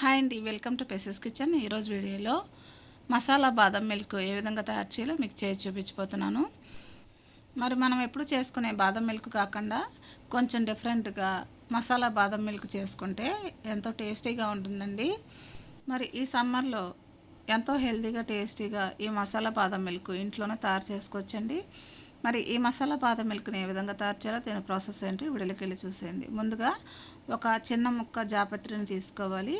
Hi అండి welcome to పెసెస్ kitchen. ఈరోజు వీడియోలో మసాలా బాదం మిల్క్ ఏ విధంగా తయారు చేయాలో మీకు చేసి చూపించిపోతున్నాను మరి మనం ఎప్పుడు చేసుకునే బాదం మిల్క్ కాకుండా కొంచెం డిఫరెంట్గా మసాలా బాదం మిల్క్ చేసుకుంటే ఎంతో టేస్టీగా ఉంటుందండి. మరి ఈ సమ్మర్లో ఎంతో హెల్తీగా టేస్టీగా ఈ మసాలా బాదం మిల్క్ ఇంట్లోనే తయారు చేసుకోవచ్చండి. మరి ఈ మసాలా బాదం మిల్క్ని ఏ విధంగా తయారు చేయాలో దీని ప్రాసెస్ ఏంటి విడలికెళ్ళి చూసేయండి. ముందుగా ఒక చిన్న ముక్క జాపత్రిని తీసుకోవాలి.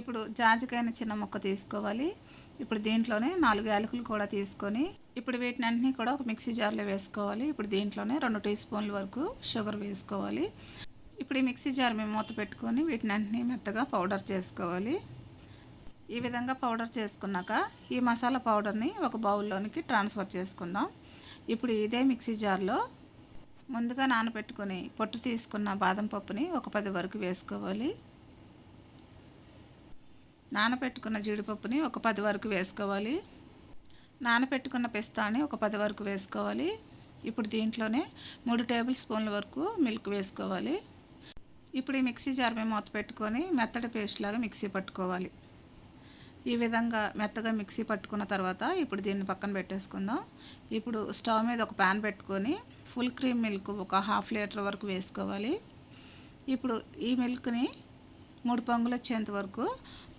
ఇప్పుడు జాజికాయని చిన్న ముక్క తీసుకోవాలి. ఇప్పుడు దీంట్లోనే నాలుగు యాలకులు కూడా తీసుకొని ఇప్పుడు వీటిని అన్నీ కూడా ఒక మిక్సీ జార్లో వేసుకోవాలి. ఇప్పుడు దీంట్లోనే రెండు టీ స్పూన్ల వరకు షుగర్ వేసుకోవాలి. ఇప్పుడు ఈ మిక్సీ జార్ మేము మూత పెట్టుకొని వీటిని అన్నీ మెత్తగా పౌడర్ చేసుకోవాలి. ఈ విధంగా పౌడర్ చేసుకున్నాక ఈ మసాలా పౌడర్ని ఒక బౌల్లోనికి ట్రాన్స్ఫర్ చేసుకుందాం. ఇప్పుడు ఇదే మిక్సీ జార్లో ముందుగా నానబెట్టుకొని పొట్టు తీసుకున్న బాదం పప్పుని ఒక పది వరకు వేసుకోవాలి. నానబెట్టుకున్న జీడిపప్పుని ఒక పది వరకు వేసుకోవాలి. నానబెట్టుకున్న పిస్తాని ఒక పది వరకు వేసుకోవాలి. ఇప్పుడు దీంట్లోనే మూడు టేబుల్ స్పూన్ల వరకు మిల్క్ వేసుకోవాలి. ఇప్పుడు ఈ మిక్సీ జార్ మీద మూత పెట్టుకొని మెత్తడి పేస్ట్ లాగా మిక్సీ పట్టుకోవాలి. ఈ విధంగా మెత్తగా మిక్సీ పట్టుకున్న తర్వాత ఇప్పుడు దీన్ని పక్కన పెట్టేసుకుందాం. ఇప్పుడు స్టవ్ మీద ఒక ప్యాన్ పెట్టుకొని ఫుల్ క్రీమ్ మిల్క్ ఒక హాఫ్ లీటర్ వరకు వేసుకోవాలి. ఇప్పుడు ఈ మిల్క్ని మూడు పొంగులు వచ్చేంత వరకు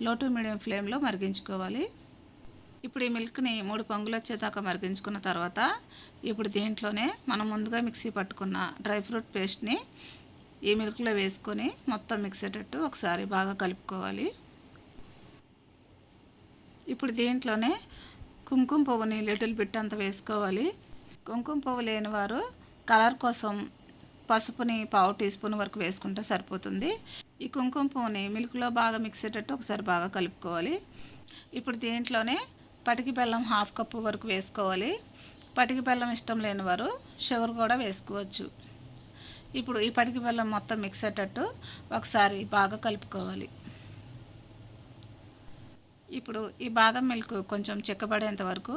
లో టు మీడియం ఫ్లేమ్లో మరిగించుకోవాలి. ఇప్పుడు ఈ మిల్క్ని మూడు పొంగులు వచ్చేదాకా మరిగించుకున్న తర్వాత ఇప్పుడు దీంట్లోనే మనం ముందుగా మిక్సీ పట్టుకున్న డ్రై ఫ్రూట్ పేస్ట్ని ఈ మిల్క్లో వేసుకొని మొత్తం మిక్స్ అయ్యేటట్టు ఒకసారి బాగా కలుపుకోవాలి. ఇప్పుడు దీంట్లోనే కుంకుమ పువ్వుని లిటిల్ బిట్ అంత వేసుకోవాలి. కుంకుమ పువ్వు లేని వారు కలర్ కోసం పసుపుని పావు టీ స్పూన్ వరకు వేసుకుంటే సరిపోతుంది. ఈ కుంకుమ పువ్వుని మిల్క్లో బాగా మిక్స్ అయ్యేటట్టు ఒకసారి బాగా కలుపుకోవాలి. ఇప్పుడు దీంట్లోనే పటికి బెల్లం హాఫ్ కప్పు వరకు వేసుకోవాలి. పటికి బెల్లం ఇష్టం లేని వారు షుగర్ కూడా వేసుకోవచ్చు. ఇప్పుడు ఈ పటికి బెల్లం మొత్తం మిక్స్ అయ్యేటట్టు ఒకసారి బాగా కలుపుకోవాలి. ఇప్పుడు ఈ బాదం మిల్క్ కొంచెం చిక్కబడేంత వరకు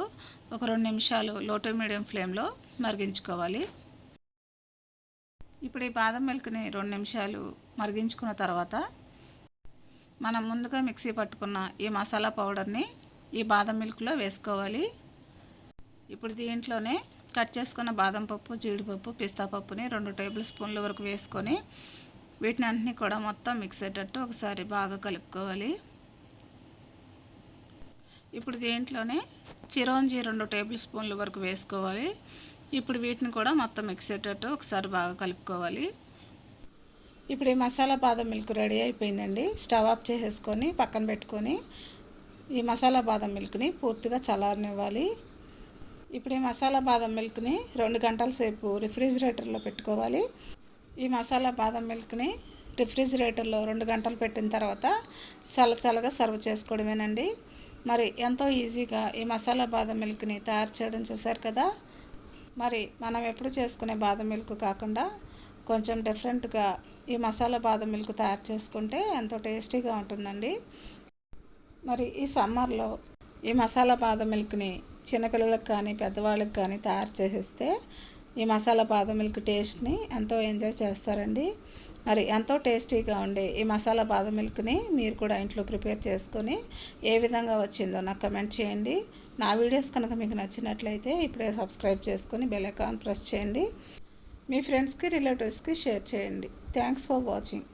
ఒక రెండు నిమిషాలు లో టు మీడియం ఫ్లేమ్లో మరిగించుకోవాలి. ఇప్పుడు ఈ బాదం మిల్క్ని రెండు నిమిషాలు మరిగించుకున్న తర్వాత మనం ముందుగా మిక్సీ పట్టుకున్న ఈ మసాలా పౌడర్ని ఈ బాదం మిల్క్లో వేసుకోవాలి. ఇప్పుడు దీంట్లోనే కట్ చేసుకున్న బాదం పప్పు జీడిపప్పు పిస్తా పప్పుని రెండు టేబుల్ స్పూన్ల వరకు వేసుకొని వీటిని అన్నింటినీ కూడా మొత్తం మిక్స్ అయ్యేటట్టు ఒకసారి బాగా కలుపుకోవాలి. ఇప్పుడు దీంట్లోనే చిరోంజి రెండు టేబుల్ స్పూన్ల వరకు వేసుకోవాలి. ఇప్పుడు వీటిని కూడా మొత్తం మిక్స్ అయ్యేటట్టు ఒకసారి బాగా కలుపుకోవాలి. ఇప్పుడు ఈ మసాలా బాదం మిల్క్ రెడీ అయిపోయిందండి. స్టవ్ ఆఫ్ చేసేసుకొని పక్కన పెట్టుకొని ఈ మసాలా బాదం మిల్క్ని పూర్తిగా చల్లారనివ్వాలి. ఇప్పుడు ఈ మసాలా బాదం మిల్క్ని రెండు గంటల సేపు రిఫ్రిజిరేటర్లో పెట్టుకోవాలి. ఈ మసాలా బాదం మిల్క్ని రిఫ్రిజిరేటర్లో రెండు గంటలు పెట్టిన తర్వాత చల్ల చల్లగా సర్వ్ చేసుకోవడమేనండి. మరి ఎంతో ఈజీగా ఈ మసాలా బాదం మిల్క్ని తయారు చేయడం చూసారు కదా? మరి మనం ఎప్పుడు చేసుకునే బాదం మిల్క్ కాకుండా కొంచెం డిఫరెంట్గా ఈ మసాలా బాదం మిల్క్ తయారు చేసుకుంటే ఎంతో టేస్టీగా ఉంటుందండి. మరి ఈ సమ్మర్లో ఈ మసాలా బాదం మిల్క్ని చిన్నపిల్లలకు కానీ పెద్దవాళ్ళకి కానీ తయారు చేసేస్తే ఈ మసాలా బాదం మిల్క్ టేస్ట్ని ఎంతో ఎంజాయ్ చేస్తారండి. మరి ఎంతో టేస్టీగా ఉండే ఈ మసాలా బాదం మిల్క్ని మీరు కూడా ఇంట్లో ప్రిపేర్ చేసుకొని ఏ విధంగా వచ్చిందో నాకు కమెంట్ చేయండి. నా వీడియోస్ కనుక మీకు నచ్చినట్లయితే ఇప్పుడే సబ్స్క్రైబ్ చేసుకొని బెల్ ఐకాన్ ప్రెస్ చేయండి. మీ ఫ్రెండ్స్కి రిలేటివ్స్కి షేర్ చేయండి. Thanks for watching.